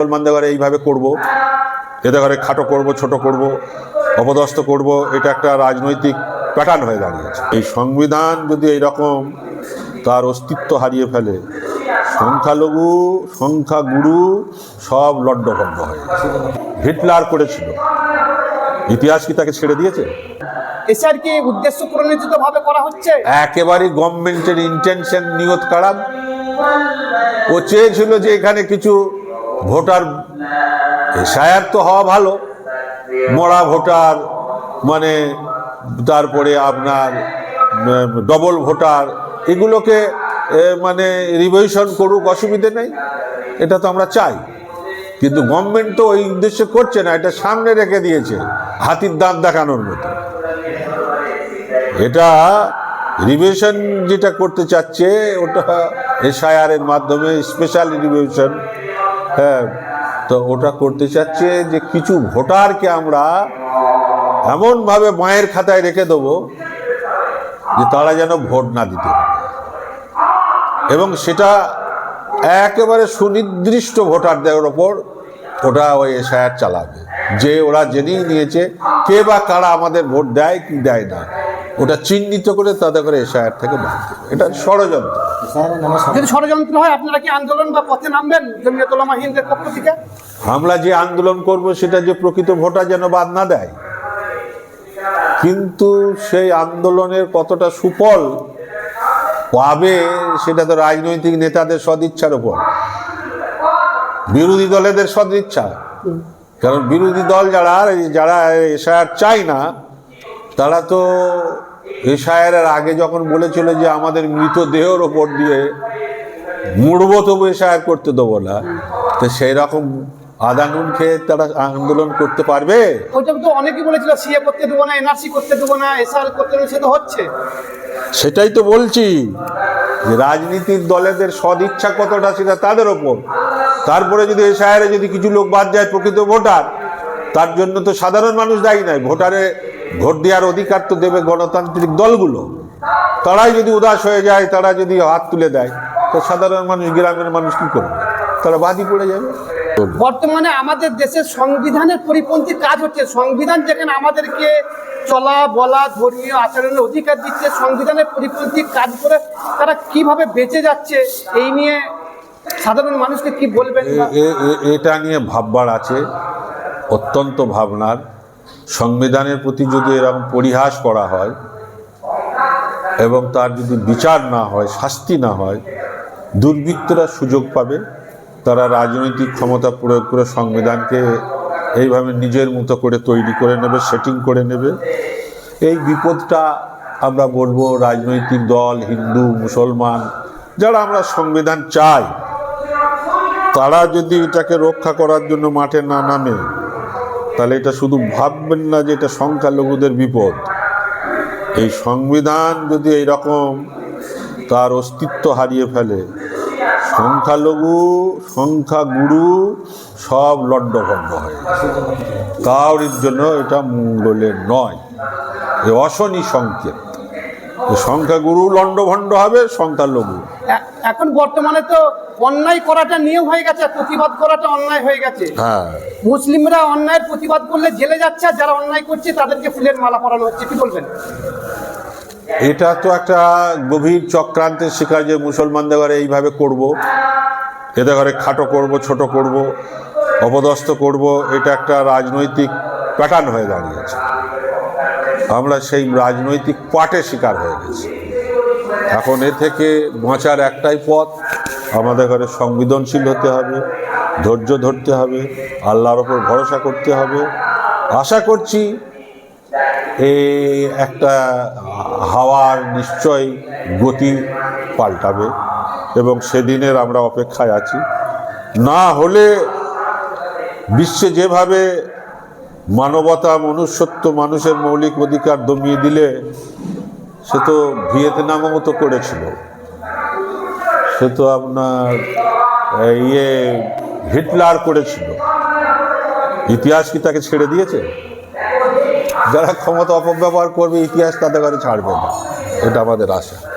মুসলমানদের ঘরে এইভাবে করব। এদের ঘরে খাটো করব ছোট করব অপদস্থ করব এটা একটা রাজনৈতিক প্যাটার্ন হয়ে দাঁড়িয়েছে। এই সংবিধান যদি এইরকম তার অস্তিত্ব হারিয়ে ফেলে সংখ্যালঘু সংখ্যাগুরু সব লণ্ডভণ্ড হয়ে হিটলার করেছিল। ইতিহাস কি তাকে ছেড়ে দিয়েছে? এসআর কি উদ্দেশ্য প্রণোদিত ভাবে করা হচ্ছে? একেবারেই গভর্নমেন্টের ইন্টেনশন নিয়ত খারাপ ও চেয়েছিল যে এখানে কিছু ভোটার এসআইআর তো হওয়া ভালো। মরা ভোটার মানে তারপরে আপনার ডবল ভোটার, এগুলোকে মানে রিভিশন করুক, অসুবিধে নেই। এটা তো আমরা চাই। কিন্তু গভর্নমেন্ট তো ওই উদ্দেশ্যে করছে না, এটা সামনে রেখে দিয়েছে, হাতির দাঁত দেখানোর মতো। এটা রিভিশন যেটা করতে চাচ্ছে, ওটা এসআইআর এর মাধ্যমে স্পেশাল রিভিশন হ্যাঁ তো ওটা করতে চাচ্ছে যে কিছু ভোটারকে আমরা এমনভাবে মায়ের খাতায় রেখে দেবো যে তারা যেন ভোট না দিতে এবং সেটা একেবারে সুনির্দিষ্ট ভোটারদের ওপর ওটা ওই এসআইআর চালাবে। যে ওরা জেনেই নিয়েছে, কে বা কারা আমাদের ভোট দেয়, কি দেয় না। ওটা চিহ্নিত করে তাদের করে এসআইআর থেকে বাদ এটা ষড়যন্ত্র। যদি ষড়যন্ত্র হয় আপনারা কি আন্দোলন বা পথে নামবেন হিন্দের পক্ষ থেকে? আমরা যে আন্দোলন করব সেটা যে প্রকৃত ভোটার যেন বাদ না দেয়। কিন্তু সেই আন্দোলনের কতটা সুফল পাবে সেটা তো রাজনৈতিক নেতাদের সদিচ্ছার উপর। বিরোধী দলেদের সদিচ্ছা। কারণ বিরোধী দল যারা যারা এসআইআর চায় না তারা তো এসআইআর আগে যখন বলেছিল যে আমাদের মৃতদেহের ওপর দিয়ে মুড়বো তবু এসআইআর করতে দেবো না তো সেই রকম আদানুন খেয়ে তারা আন্দোলন করতে পারবে? ওইটা তো অনেকেই বলেছিল সিএ করতে দেবো না এনআরসি করতে দেবো না এসআর করতে দেবো সে তো হচ্ছে। সেটাই তো বলছি যে রাজনীতির দলেদের সদিচ্ছা কতটা সেটা তাদের ওপর। তারপরে যদি শহরে যদি কিছু লোক বাদ যায় প্রকৃত ভোটার তার জন্য তো সাধারণ মানুষ দায়ী নয় ভোটারে ভোট দেওয়ার অধিকার তো দেবে গণতান্ত্রিক দলগুলো। তারাই যদি উদাস হয়ে যায় তারা যদি হাত তুলে দেয় তো সাধারণ মানুষ গ্রামের মানুষ কি করবে? তারা বাদই পড়ে যাবে। বর্তমানে আমাদের দেশের সংবিধানের পরিপন্থী কাজ হচ্ছে সংবিধান যেখানে আমাদেরকে চলা বলা ধর্মীয় আচরণের অধিকার দিচ্ছে সংবিধানের পরিপন্থী কাজ করে তারা কীভাবে বেঁচে যাচ্ছে এই নিয়ে সাধারণ মানুষকে কি বলবেন? এটা নিয়ে ভাববার আছে অত্যন্ত ভাবনার। সংবিধানের প্রতি যদি এরকম পরিহাস করা হয় এবং তার যদি বিচার না হয়, শাস্তি না হয়, দুর্বৃত্তরা সুযোগ পাবে, তারা রাজনৈতিক ক্ষমতা প্রয়োগ করে সংবিধানকে এইভাবে নিজের মতো করে তৈরি করে নেবে, সেটিং করে নেবে। এই বিপদটা আমরা বলব রাজনৈতিক দল, হিন্দু, মুসলমান, যারা আমরা সংবিধান চাই, তারা যদি এটাকে রক্ষা করার জন্য মাঠে না নামে তাহলে এটা শুধু ভাববেন না যে এটা সংখ্যালঘুদের বিপদ। এই সংবিধান যদি এই রকম তার অস্তিত্ব হারিয়ে ফেলে, সংখ্যালঘু, সংখ্যাগুরু সব লড্ডভণ্ড হয় কাউরির জন্য এটা মঙ্গলের নয়, এ অশনি সংকেত। সংখ্যাগুরু লণ্ডভণ্ড হবে সংখ্যালঘু। এখন বর্তমানে তো অন্যায় করাটা নিয়ম হয়ে গেছে প্রতিবাদ করাটা অন্যায় হয়ে গেছে। হ্যাঁ। মুসলিমরা অন্যায়ের প্রতিবাদ করলে জেলে যাচ্ছে যারা অন্যায় করছে তাদেরকে ফুলের মালা পরানো হচ্ছে কি বলবেন? এটা তো একটা গভীর চক্রান্তের শিকার যে মুসলমানদের ঘরে এইভাবে করব। এদের ঘরে খাটো করব ছোট করব অপদস্থ করব এটা একটা রাজনৈতিক প্যাটার্ন হয়ে দাঁড়িয়েছে। আমরা সেই রাজনৈতিক পাটে শিকার হয়ে গেছি। এখন এ থেকে বাঁচার একটাই পথ, আমাদের ঘরে সংবেদনশীল হতে হবে, ধৈর্য ধরতে হবে, আল্লাহর ওপর ভরসা করতে হবে। আশা করছি এই একটা হাওয়ার নিশ্চয় গতি পাল্টাবে এবং সেদিনের আমরা অপেক্ষায় আছি। না হলে বিশ্বে যেভাবে মানবতা, মনুষ্যত্ব, মানুষের মৌলিক অধিকার দমিয়ে দিলে সে তো ভিয়েতনামও মতো করেছিল। সে তো আপনার ইয়ে হিটলার করেছিল। ইতিহাস কি তাকে ছেড়ে দিয়েছে? যারা ক্ষমতা অপব্যবহার করবে, ইতিহাস তাদের ঘরে ছাড়বে না। এটা আমাদের আশা।